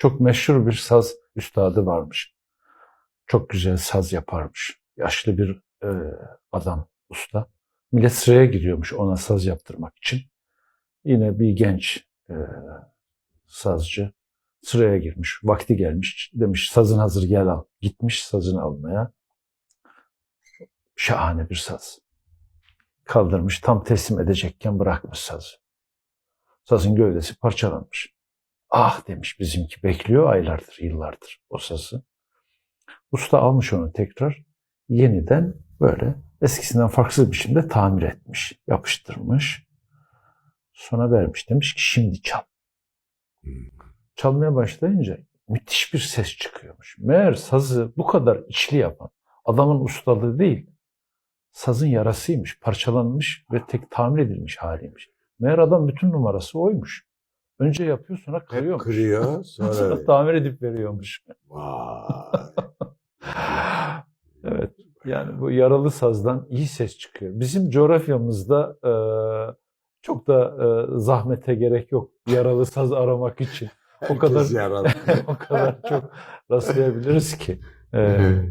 Çok meşhur bir saz üstadı varmış. Çok güzel saz yaparmış. Yaşlı bir e, adam, usta. Millet sıraya giriyormuş ona saz yaptırmak için. Yine bir genç e, sazcı sıraya girmiş. Vakti gelmiş. Demiş sazın hazır gel al. Gitmiş sazını almaya. Şahane bir saz. Kaldırmış tam teslim edecekken bırakmış sazı. Sazın gövdesi parçalanmış. Ah demiş bizimki bekliyor aylardır, yıllardır o sazı. Usta almış onu tekrar yeniden böyle eskisinden farksız biçimde tamir etmiş, yapıştırmış. Sonra vermiş demiş ki şimdi çal. Çalmaya başlayınca müthiş bir ses çıkıyormuş. Meğer sazı bu kadar içli yapan adamın ustalığı değil, sazın yarasıymış, parçalanmış ve tek tamir edilmiş haliymiş. Meğer adam bütün numarası oymuş. Önce yapıyor sonra Hep kırıyormuş. kırıyor Sonra sonra. tamir edip veriyormuş. Vay. evet. Yani bu yaralı sazdan iyi ses çıkıyor. Bizim coğrafyamızda e, çok da e, zahmete gerek yok yaralı saz aramak için. O kadar Herkes yaralı. o kadar çok rastlayabiliriz ki. E, Evet.